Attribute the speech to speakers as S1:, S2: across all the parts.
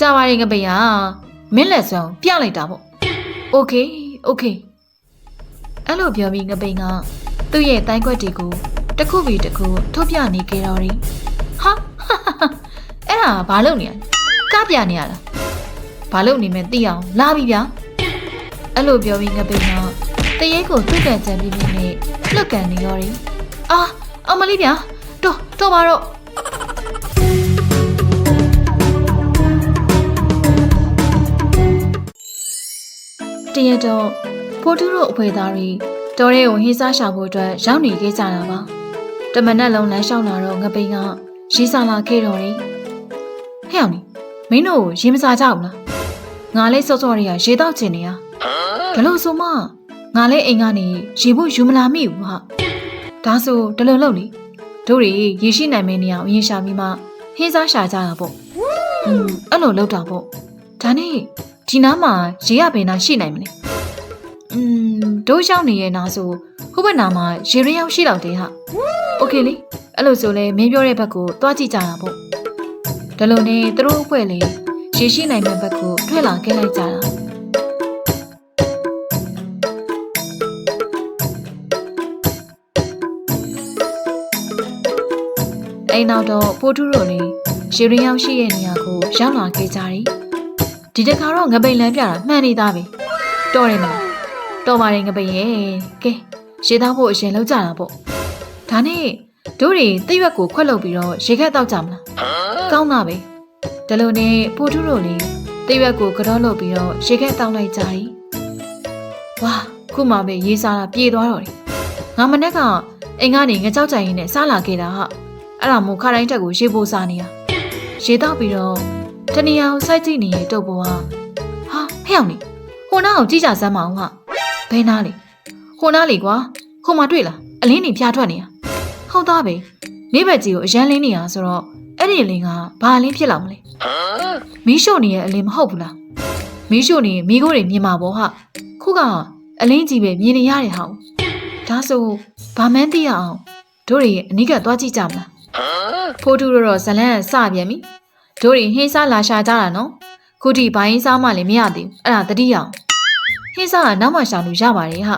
S1: ကြာပါရင်ငပိန်ဟာမင်းလက်စွမ်းပြလိုက်တာပေါ့โอเคโอเคအဲ့လိုပြောပြီးငပိန်ကသူ့ရဲ့တိုင်းခွက်တွေကိုတစ်ခုပြီးတစ်ခုထုတ်ပြနေကြတော့တယ်ဟာအဲ့ဒါဘာလုပ်နေရလဲကပြနေရလားဘာလုပ်နေမဲသိအောင်လာပြီဗျာအဲ့လိုပြောပြီးငပိန်ကတရေကိုသူ့ကန်ချန်ပြင်းပြင်းနဲ့လွတ်ကန်နေရောတယ်အာအမလေးဗျာတော်တော်ပါတော့ တရတော့ဖိုးထူးတို့အဖွဲသားတွေတော်ရဲကိုဟင်းစားရှာဖို့အတွက်ရောက်နေခဲ့ကြတာပါတမနက်လုံးလမ်းလျှောက်လာတော့ငပိန်ကရေးစားလာခဲ့တော့တယ်ဟဲ့အောင်နီမင်းတို့ရေမစားကြဘူးလားငါလေးစောစောတွေကရေတောက်ချင်နေရဒါလို့ဆိုမှငါလေးအိမ်ကနေရေဖို့ယူမလာမိဘူးဟာဒါဆိုဒီလိုလုပ်လေတို့တွေရေရှိနိုင်မယ့်နေရာကိုရင်ရှာပြီးမှဟင်းစားရှာကြတာပေါ့อืมအဲ့လိုလုပ်တာပေါ့ဒါနဲ့ ဒီနားမှာရေရပင်နာရှိနိုင်မလဲอืมတို့ရောက်နေရဲ့နားဆိုဟိုဘက်နားမှာရေရင်းရောက်ရှိတော့တယ်ဟာโอเคလေအဲ့လိုဆိုလဲမင်းပြောတဲ့ဘက်ကိုတွားကြည့်ကြတာပေါ့ဒါလိုနဲ့သူတို့အဖွဲ့လေရေရှိနိုင်မယ့်ဘက်ကိုထွက်လာခဲ့လိုက်ကြတာ အိမ်နောက်တော့ပိုးထူးတို့လည်းရေရင်းရောက်ရှိတဲ့နေရာကိုရောက်လာခဲ့ကြတယ်။ ဒီတခါတော့ငပိန်လန်းပြတာမှန်နေသားပဲ။တော်တယ်မလား။တော်ပါတယ်ငပိန်ရဲ့။ကဲရေသားဖို့အရင်လောက်ကြတာပေါ့။ဒါနဲ့တို့တွေတိရွက်ကိုခွက်လုပ်ပြီးတော့ရေခက်တောက်ကြမလား။ကောင်းတာပဲ။ဒါလိုနဲ့ပိုးထူးတို့လည်းတိရွက်ကိုကတော့လုပ်ပြီးတော့ရေခက်တောက်လိုက်ကြတယ်။ဝါခုမှပဲရေးစားတာပြေသွားတော့တယ်။ငါမနေ့ကအိမ်ကနေငကြောက်ကြိုင်ရင်းနဲ့စားလာခဲ့တာဟာအဲ့ဒါမို့ခါတိုင်းတက်ကိုရေပိုးစားနေတာရေတောက်ပြီးတော့ တနေရာကိုစိုက်ကြည့်နေတဲ့တုပ်ပေါ်ကဟာဟဲ့အောင်နေဟိုနားကိုကြည့်ကြစမ်းမအောင်ဟာဘယ်နားလေဟိုနားလေကွာဟိုမှာတွေ့လားအလင်းနေဖျားထွက်နေတာဟုတ်သားပဲမိဘကြီးကိုအရန်လင်းနေတာဆိုတော့အဲ့ဒီအလင်းကဘာအလင်းဖြစ်လာမလဲမီးရှို့နေရဲ့အလင်းမဟုတ်ဘူးလားမီးရှို့နေရင်မီးခိုးတွေမြင်မှာပေါ့ဟာခုကအလင်းကြီးပဲမြင်နေရတဲ့ဟာကိုဒါဆိုဘာမှန်းသိရအောင်တို့တွေအနိကသွားကြည့်ကြမလားဖိုးတူတော့ဇလန်းစပြန်ပြီ တို့တွေဟင်းစားလာရှာကြတာနော်ခုထိဘိုင်းစားမှလည်းမရသေးဘူးအဲ့ဒါတတိယအောင်ဟင်းစားကနောက်မှရှာလို့ရပါတယ်ဟာ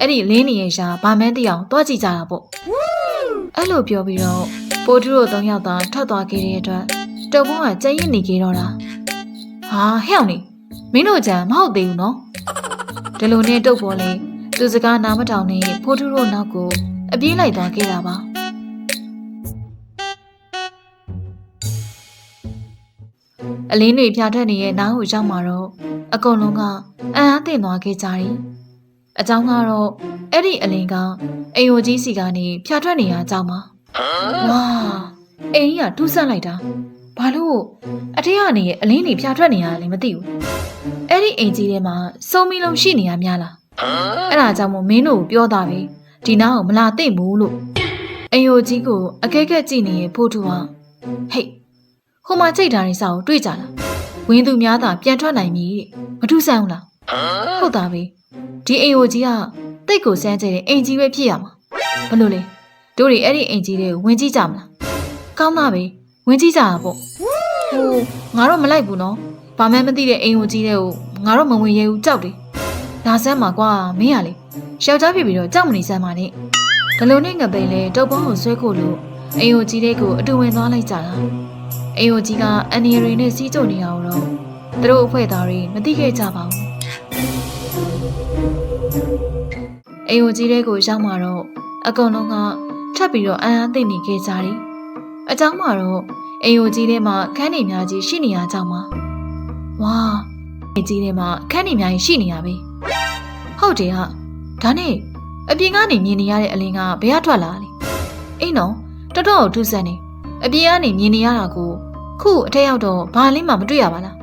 S1: အဲ့ဒီလင်းနေရဲ့ရှာဘာမှန်းသိအောင်တွားကြည့်ကြတာပေါ့အဲ့လိုပြောပြီးတော့ဖိုးတူတို့သုံးယောက်သာထွက်သွားခဲ့တဲ့အတွက်တုပ်ဘုံကကြက်ရင်နေကြတော့တာဟာဟဲ့အောင်နေမင်းတို့ကြံမဟုတ်သေးဘူးနော်ဒီလိုနဲ့တုပ်ပေါ်လေသူစကားနားမထောင်နဲ့ဖိုးတူတို့နောက်ကိုအပြေးလိုက်သွားခဲ့တာပါ အလင်းတွေပြာထွက်နေတဲ့နားကိုရောက်มาတော့အကုန်လုံးကအံ့အားသင့်သွားခဲ့ကြတယ်။အကြောင်းကတော့အဲ့ဒီအလင်းကအိမ်ယိုကြီးစီကနေပြာထွက်နေရအကြောင်းပါ။ဝါအိမ်ကြီးကတူးဆက်လိုက်တာ။ဘာလို့အထက်ကနေအလင်းတွေပြာထွက်နေရလဲမသိဘူး။အဲ့ဒီအိမ်ကြီးထဲမှာစုံမီလုံးရှိနေရများလား။အဲ့ဒါကြောင့်မို့မင်းတို့ကိုပြောတာပဲ။ဒီနားကိုမလာသိမ့်ဘူးလို့အိမ်ယိုကြီးကိုအကဲကဲကြည့်နေရင်ဖို့တူကဟေ့ ဟိုမှာကြိတ်တာနေစာကိုတွေ့ကြလားဝင်းသူများသာပြန်ထွက်နိုင်ပြီတဲ့မထူးဆန်းဘူးလားဟုတ်တာပဲဒီအိမ်ကိုကြီးကတိတ်ကိုစမ်းကြတဲ့အိမ်ကြီးပဲဖြစ်ရမှာဘလို့လဲတို့တွေအဲ့ဒီအိမ်ကြီးတွေကိုဝင်ကြည့်ကြမလားကောင်းတာပဲဝင်ကြည့်ကြတာပေါ့ဟိုငါတော့မလိုက်ဘူးနော်ဘာမှမသိတဲ့အိမ်ကိုကြီးတွေကိုငါတော့မဝင်ရဲဘူးကြောက်တယ်လာစမ်းပါကွာမင်းရလေယောက်ျားဖြစ်ပြီးတော့ကြောက်မနေစမ်းပါနဲ့ဒါလိုနဲ့ငပိန်လေတုပ်ပေါင်းကိုဆွဲခို့လို့အိမ်ကိုကြီးတွေကိုအတူဝင်သွားလိုက်ကြတာ အေယိုကြီးကအန်နီရီနဲ့စီးကြုံနေရတော့သူတို့အဖွဲ့သားတွေမသိခဲ့ကြပါဘူးအေယိုကြီးတဲ့ကိုရောက်มาတော့အကုန်လုံးကထပ်ပြီးတော့အန်အားသိနေခဲ့ကြတယ်အကြောင်းမှာတော့အေယိုကြီးထဲမှာခန်းနေများကြီးရှိနေရကြောင်းပါဝါအေကြီးထဲမှာခန်းနေများကြီးရှိနေရပြီဟုတ်တယ်ဟာဒါနဲ့အပြင်ကနေမြင်နေရတဲ့အလင်းကဘယ်ကထွက်လာလဲအေးနော်တော်တော်ထူးဆန်းနေအပြင်ကနေမြင်နေရတာကို ခုအထက်ရောက်တော့ဘာလေးမှမတွေ့ရပါလား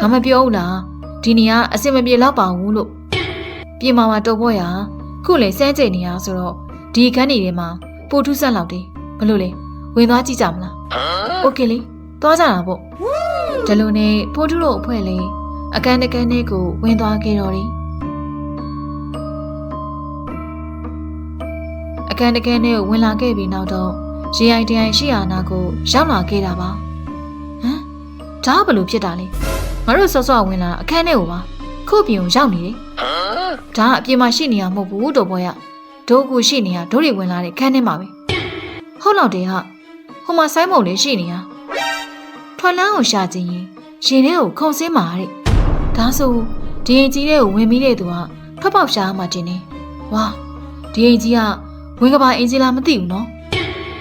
S1: ငါမပြောဘူးလားဒီနေရာအစင်မပြေတော့ပါဘူးလို့ပြင်မာမှာတော့ဖို့ရခုလေစမ်းကြိတ်နေရဆိုတော့ဒီခန်းနေထဲမှာပိုထူးဆန်းလောက်တယ်ဘလို့လဲဝင်သွားကြည့်ကြမလားโอเคလေသွားကြတာပေါ့ဒါလိုနဲ့ပိုထူးတို့အဖွဲ့လေအကန်းတကန်းလေးကိုဝင်သွားခဲ့တော့တယ်အကန်းတကန်းလေးကိုဝင်လာခဲ့ပြီးနောက်တော့ ရေအိုင်တရိုင်ရှိရာနာကိုရောက်လာခဲ့တာပါဟမ် ဒဒါကဘလို့ဖြစ်တာလဲငါတို့စောစောဝင်လာအခန်းထဲကိုပါခုတ်ပြင်ကိုရောက်နေတယ်ဒါကအပြင်မှာရှိနေရမဟုတ်ဘူးတော့ဘောရဒိုးကူရှိနေရဒိုးတွေဝင်လာတဲ့ခန်းထဲမှာပဲဟုတ်တော့တယ်ဟာဟိုမှာဆိုင်းမုံလေးရှိနေရထွက်လန်းကိုရှာခြင်းရင်ရင်ထဲကိုခုံစင်းမာတဲ့ဒါဆိုဒီရင်ကြီးတဲ့ကိုဝင်ပြီးတဲ့သူကထွက်ပေါက်ရှာမှတင်နေဝါဒီရင်ကြီးကဝင်ကပါအင်ဂျီလာမသိဘူးနော်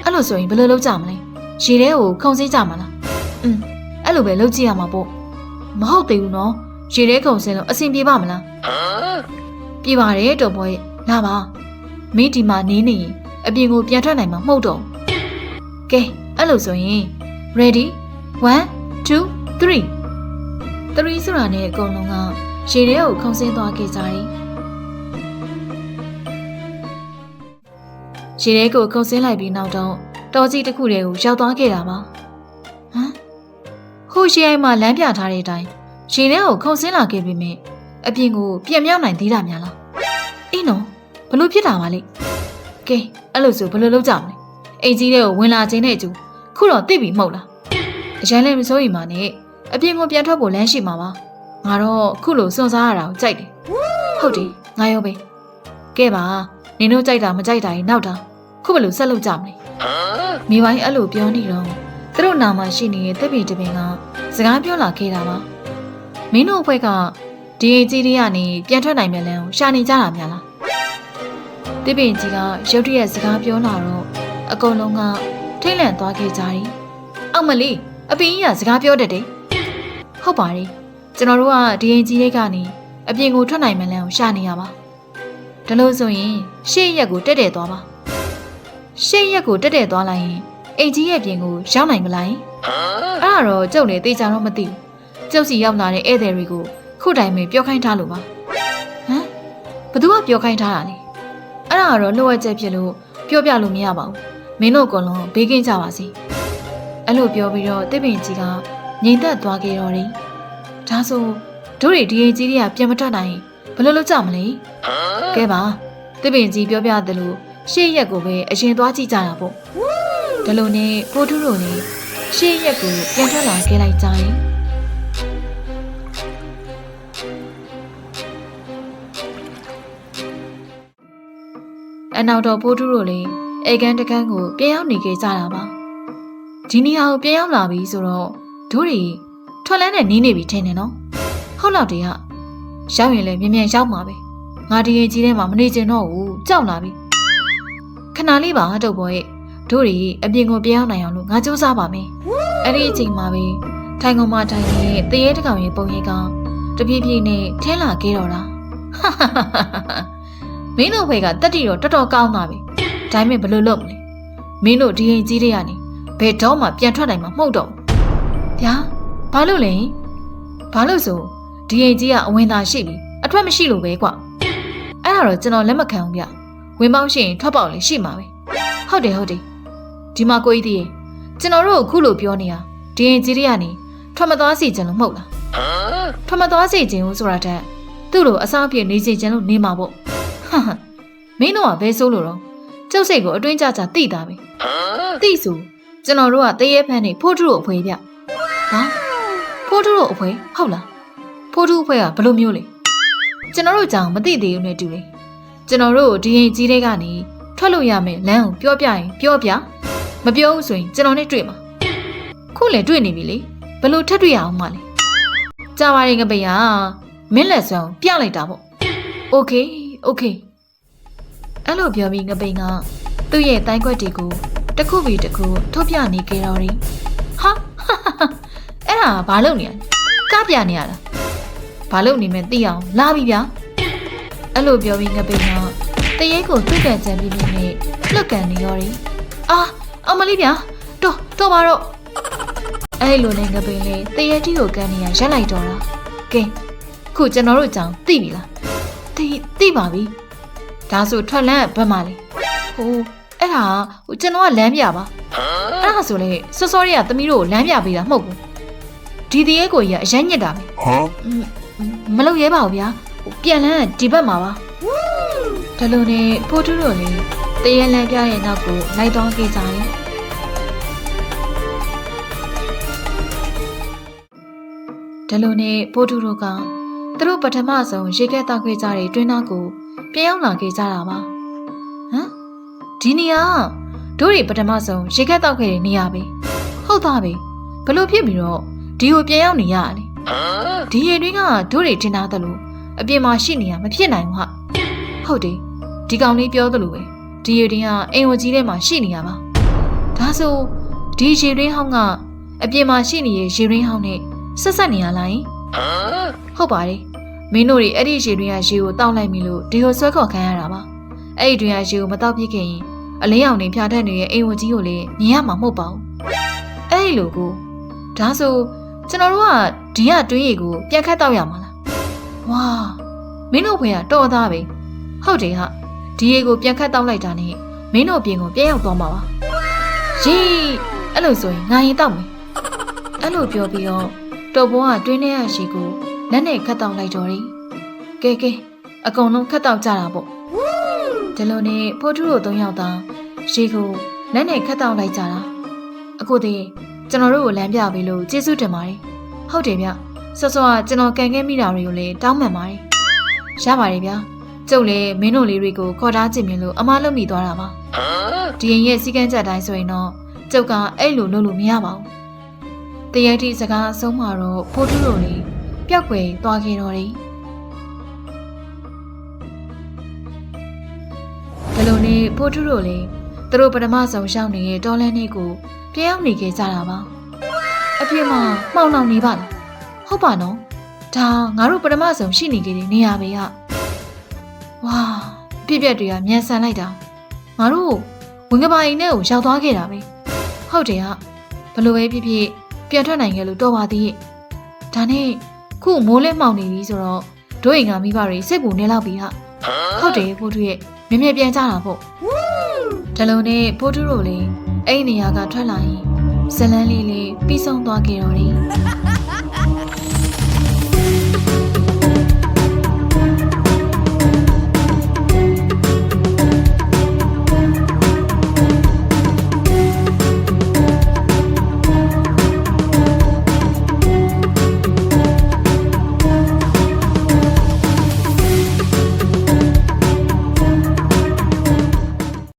S1: အဲ့လိုဆိုရင်ဘယ်လိုလုပ်ကြမလဲရေထဲကိုခုံစင်းကြမှာလားอืม အဲ့လိုပဲလုပ်ကြည့်ရမှာပေါ့မဟုတ်သေးဘူးနော်ရေထဲခုံစင်းလို့အဆင်ပြေပါမလားပြေပါတယ်တော်ဘောရဲ့လာပါမင်းဒီမှာနေနေရင်အပြင်ကိုပြန်ထွက်နိုင်မှာမဟုတ်တော့ဘူးကဲအဲ့လိုဆိုရင် ready 1 2 3 3ဆိုတာနဲ့အကုန်လုံးကရေထဲကိုခုန်ဆင်းသွားခဲ့ကြတယ်ရေထဲကိုခုန်ဆင်းလိုက်ပြီးနောက်တော့တော်ကြီးတစ်ခုတည်းကိုရောက်သွားခဲ့တာပါဟမ် ဟိုရှေးအိမ်မှာလမ်းပြထားတဲ့အတိုင်းရေထဲကိုခုန်ဆင်းလာခဲ့ပြီးမြင်အပြင်ကိုပြန်မြောက်နိုင်သေးတာများလားအေးနော်ဘလို့ဖြစ်တာပါလိကဲအဲ့လိုဆိုဘလို့လုပ်ကြမလဲအိမ်ကြီးတဲ့ကိုဝင်လာခြင်းနဲ့အကျူခုတော့သိပြီမဟုတ်လားအရင်လည်းမစိုးရိမ်ပါနဲ့အပြင်ကိုပြန်ထွက်ဖို့လမ်းရှိမှာပါငါတော့ခုလိုစွန့်စားရတာကိုကြိုက်တယ်ဟုတ်တယ်ငါရောပဲကဲပါနင်တို့ကြိုက်တာမကြိုက်တာရင်နောက်တာခုဘယ်လိုဆက်လုပ်ကြမလဲမိပိုင်းအဲ့လိုပြောနေတော့ သူတို့နာမှာရှိနေတဲ့တပ်ပင်တပင်ကစကားပြောလာခဲ့တာပါမင်းတို့အဖွဲ့ကဒီအကြီးလေးကနေပြန်ထွက်နိုင်မယ်လမ်းကိုရှာနေကြတာများလားတပ်ပင်ကြီးကရုတ်တရက်စကားပြောလာတော့အကုန်လုံးကထိတ်လန့်သွားခဲ့ကြတယ်အောက်မလေးအပင်ကြီးကစကားပြောတတ်တယ်ဟုတ်ပါတယ်ကျွန်တော်တို့ကဒီရင်ကြီးလေးကနေအပြင်ကိုထွက်နိုင်မယ်လမ်းကိုရှာနေရပါဒါလို့ဆိုရင်ရှေ့ရက်ကိုတက်တက်သွားပါရှေ့ရက်ကိုတက်တက်သွားလိုက်ရင် အိမ်ကြီးရဲ့ပြင်ကိုရောက်နိုင်မလားယင်အဲ့ဒါတော့ကျုပ်လည်းတေချာတော့မသိဘူးကျုပ်စီရောက်လာတဲ့ဧည့်သည်တွေကိုခုတိုင်ပဲပြောခိုင်းထားလို့ပါဟမ်ဘသူကပြောခိုင်းထားတာလဲအဲ့ဒါကတော့လိုအပ်ချက်ဖြစ်လို့ပြောပြလို့မရပါဘူးမင်းတို့အကုန်လုံးဘေးကင်းကြပါစေအဲ့လိုပြောပြီးတော့တစ်ပင်ကြီးကငြိမ်သက်သွားခဲ့တော့တယ်ဒါဆိုတို့တွေဒီရင်ကြီးတွေကပြန်မထွက်နိုင်ရင်ဘယ်လိုလုပ်ကြမလဲကဲပါတစ်ပင်ကြီးပြောပြတယ်လို့ရှေ့ရက်ကိုပဲအရင်သွားကြည့်ကြတာပေါ့ ဒါလိုနဲ့ပိုထုတို့နဲ့ရှေ့ရက်ကိုပြန်ထွက်လာခဲ့လိုက်ကြရင်အနောက်တော်ပိုထုတို့လည်းအေကန်တကန်းကိုပြန်ရောက်နေခဲ့ကြတာပါဒီနေရာကိုပြန်ရောက်လာပြီဆိုတော့တို့တွေထွက်လန်းနဲ့နီးနေပြီထင်တယ်နော်ဟုတ်လောက်တည်းကရောက်ရင်လည်းမြ мян ရောက်မှာပဲငါဒီရင်ကြီးထဲမှာမနေချင်တော့ဘူးကြောက်လာပြီခဏလေးပါတုတ်ပေါ်ရဲ့ တို့တွေအပြင်ကိုပြောင်းနိုင်အောင်လို့ငါစူးစမ်းပါမယ်အဲ့ဒီအချိန်မှာပဲထိုင်ကုန်မထိုင်နေတဲ့တရေတကောင်ရဲ့ပုံရိပ်ကောင်တပြေးပြေးနဲ့ထင်းလာခဲ့တော့တာမင်းတို့ဖေကတက်တီတော့တော်တော်ကောင်းသွားပြီဒါပေမဲ့ဘယ်လိုလုပ်မလဲမင်းတို့ဒီရင်ကြီးတွေကနေဘယ်တော့မှပြန်ထွက်နိုင်မှာမဟုတ်တော့ဘူးဗျာဘာလို့လဲဘာလို့ဆိုဒီရင်ကြီးကအဝင်သာရှိပြီအထွက်မရှိလို့ပဲကွအဲ့ဒါတော့ကျွန်တော်လက်မခံဘူးဗျဝင်ပေါင်းရှိရင်ထွက်ပေါက်လည်းရှိမှာပဲဟုတ်တယ်ဟုတ်တယ် ဒီမှာကိုကြီးတည်းရေကျွန်တော်တို့အခုလိုပြောနေတာဒီရင်ကြီးတွေကနေထွက်မသွားစေချင်လို့မဟုတ်လားထွက်မသွားစေချင်ဘူးဆိုတာတက်သူ့လိုအစားအဖြစ်နေစေချင်လို့နေမှာပေါ့ဟာဟာမင်းတို့ကဘယ်ဆိုးလို့တော့ကျုပ်စိတ်ကိုအတွင်းကြကြတိတာပဲတိဆိုကျွန်တော်တို့ကတရေဖန်းနေဖိုးထုတို့အဖွဲဗျဟာဖိုးထုတို့အဖွဲဟုတ်လားဖိုးထုအဖွဲကဘယ်လိုမျိုးလဲကျွန်တော်တို့ကြောင်မသိသေးဘူးနဲ့တူတယ်ကျွန်တော်တို့ဒီရင်ကြီးတွေကနေထွက်လို့ရမယ်လမ်းကိုပြောပြရင်ပြောပြ မပြောဘူးဆိုရင်ကျွန်တော်နဲ့တွေ့မှာခုလည်းတွေ့နေပြီလေဘယ်လိုထပ်တွေ့ရအောင်မလဲကြာပါရင်ငပိယာမင်းလက်စွမ်းပြလိုက်တာပေါ့โอเคโอเคအဲ့လိုပြောပြီးငပိန်ကသူ့ရဲ့တိုင်းခွက်တွေကိုတစ်ခုပြီးတစ်ခုထုတ်ပြနေကြတော့တယ်ဟာအဲ့ဒါဘာလုပ်နေရလဲကားပြနေရလားဘာလုပ်နေမဲသိအောင်လာပြီဗျာအဲ့လိုပြောပြီးငပိန်ကတရေကိုသူ့ကန်ချမ်းပြီးပြီးနဲ့လွတ်ကန်နေရောတယ်အာ အမလေးဗျာတော်တော်ပါတော့အဲ့လိုနဲ့ငပိန်လေးတရေတီကိုကန်နေရရက်လိုက်တော့တာကဲခုကျွန်တော်တို့ကြောင်သိပြီလားသိသိပါပြီဒါဆိုထွက်လန်းဘက်မှာလေဟိုအဲ့ဒါဟိုကျွန်တော်ကလမ်းပြပါအဲ့ဒါဆိုလေစောစောတွေကသမီးတို့ကိုလမ်းပြပေးတာမဟုတ်ဘူးဒီတရေကိုကြီးကအရန်ညစ်တာပဲ
S2: Huh?
S1: မလုပ်ရဲပါဘူးဗျာဟိုပြန်လန်းကဒီဘက်မှာပါ ဒါလိုနဲ့ဖိုးထုတို့လည်းတရေလန်းပြရဲ့နောက်ကိုလိုက်တော့ခဲ့ကြတယ်ဒလိုနဲ့ပိုးထူတို့ကသူတို့ပထမဆုံးရေခဲတောက်ခဲ့ကြတဲ့တွင်းသားကိုပြန်ရောက်လာခဲ့ကြတာပါဟမ်ဒီနေရာကတို့တွေပထမဆုံးရေခဲတောက်ခဲ့တဲ့နေရာပဲဟုတ်သားပဲဘလို့ဖြစ်ပြီးတော့ဒီကိုပြန်ရောက်နေရလေဒီရေတွင်းကတို့တွေထင်သားတယ်လို့အပြင်မှာရှိနေရမဖြစ်နိုင်ဘူးဟာဟုတ်တယ် ဒီကောင်လေးပြောသလိုပဲဒီရေတွင်းကအိမ်ဝကြီးထဲမှာရှိနေရပါဒါဆိုဒီရေတွင်းဟောင်းကအပြင်မှာရှိနေတဲ့ရေတွင်းဟောင်းနဲ့ဆက်ဆက်နေရလားယင်ဟုတ်ပါတယ်မင်းတို့တွေအဲ့ဒီရေတွင်ကရေကိုတောက်လိုက်ပြီလို့ဒီကိုဆွဲခေါ်ခံရတာပါအဲ့ဒီတွင်ကရေကိုမတောက်ပြစ်ခင်ရင်အလင်းရောင်နေဖြာထက်နေတဲ့အိမ်ဝကြီးကိုလည်းမြင်ရမှာမဟုတ်ပါဘူးအဲ့ဒီလိုကိုဒါဆိုကျွန်တော်တို့ကဒီကတွင်းရေကိုပြန်ခတ်တောက်ရမှာလားဝါမင်းတို့ဖွေကတော်သားပဲဟုတ်တယ်ဟာ ဒီရေကိုပြန်ခတ်တောက်လိုက်တာနဲ့မင်းတို့ပြင်ကိုပြန်ရောက်သွားမှာပါရေအဲ့လိုဆိုရင်ငါရင်တောက်မယ်အဲ့လိုပြောပြီးတော့တော်ဘောကတွင်းထဲရရှိကိုလက်နဲ့ခတ်တောက်လိုက်တော့တယ်။ကဲကဲအကုန်လုံးခတ်တောက်ကြတာပေါ့။ဒီလိုနဲ့ဖိုးထူးတို့သုံးယောက်သာရှိကိုလက်နဲ့ခတ်တောက်လိုက်ကြတာ။အခုတည်းကျွန်တော်တို့ကိုလမ်းပြပေးလို့ကျေးဇူးတင်ပါတယ်။ဟုတ်တယ်ဗျ။ဆော့ဆော့ကကျွန်တော်ကန်ခဲ့မိတာတွေကိုလည်းတောင်းပန်ပါတယ်။ရပါတယ်ဗျာ။ ကျုပ်လည်းမင်းတို့လေးတွေကိုခေါ်ထားကြည့်မြင်လို့အမားလုံးမိသွားတာပါ။ဒီရင်ရဲ့စီကန်းချက်တိုင်းဆိုရင်တော့ကျုပ်ကအဲ့လိုလုပ်လို့မရပါဘူး။တရတိစကားအဆုံးမှာတော့ဖိုးထူးတို့လေးပျောက်ကွယ်သွားခဲ့တော့တယ်။ဘယ်လိုနေဖိုးထူးတို့လေးသူတို့ပထမဆုံးရှောင်းနေတဲ့တော်လန်းလေးကိုပြန်ရောက်နေခဲ့ကြတာပါ။အပြစ်မှာမှောင်နှောင်နေပါလား။ဟုတ်ပါနော်။ဒါငါတို့ပထမဆုံးရှိနေခဲ့တဲ့နေရာပဲက။ ဝါပြည့်ပြက်တွေကမြန်ဆန်လိုက်တာ။ငါတို့ဝင်ကပါအိမ်ထဲကိုရောက်သွားခဲ့တာပဲ။ဟုတ်တယ်ဟာဘယ်လိုပဲဖြစ်ဖြစ်ပြန်ထွက်နိုင်ခဲ့လို့တော်ပါသေးရဲ့ဒါနဲ့ခုမိုးလဲမှောင်နေပြီဆိုတော့တို့အိမ်ကမိဘတွေစိတ်ပူနေလောက်ပြီဟာဟုတ်တယ်ဖိုးထူးရဲ့မြင်မြင်ပြန်ကြတာပေါ့ဒါလုံးနဲ့ဖိုးထူးတို့လည်းအဲ့ဒီနေရာကထွက်လာရင်ဇလန်းလေးလေးပြီးဆုံးသွားခဲ့တော့တယ်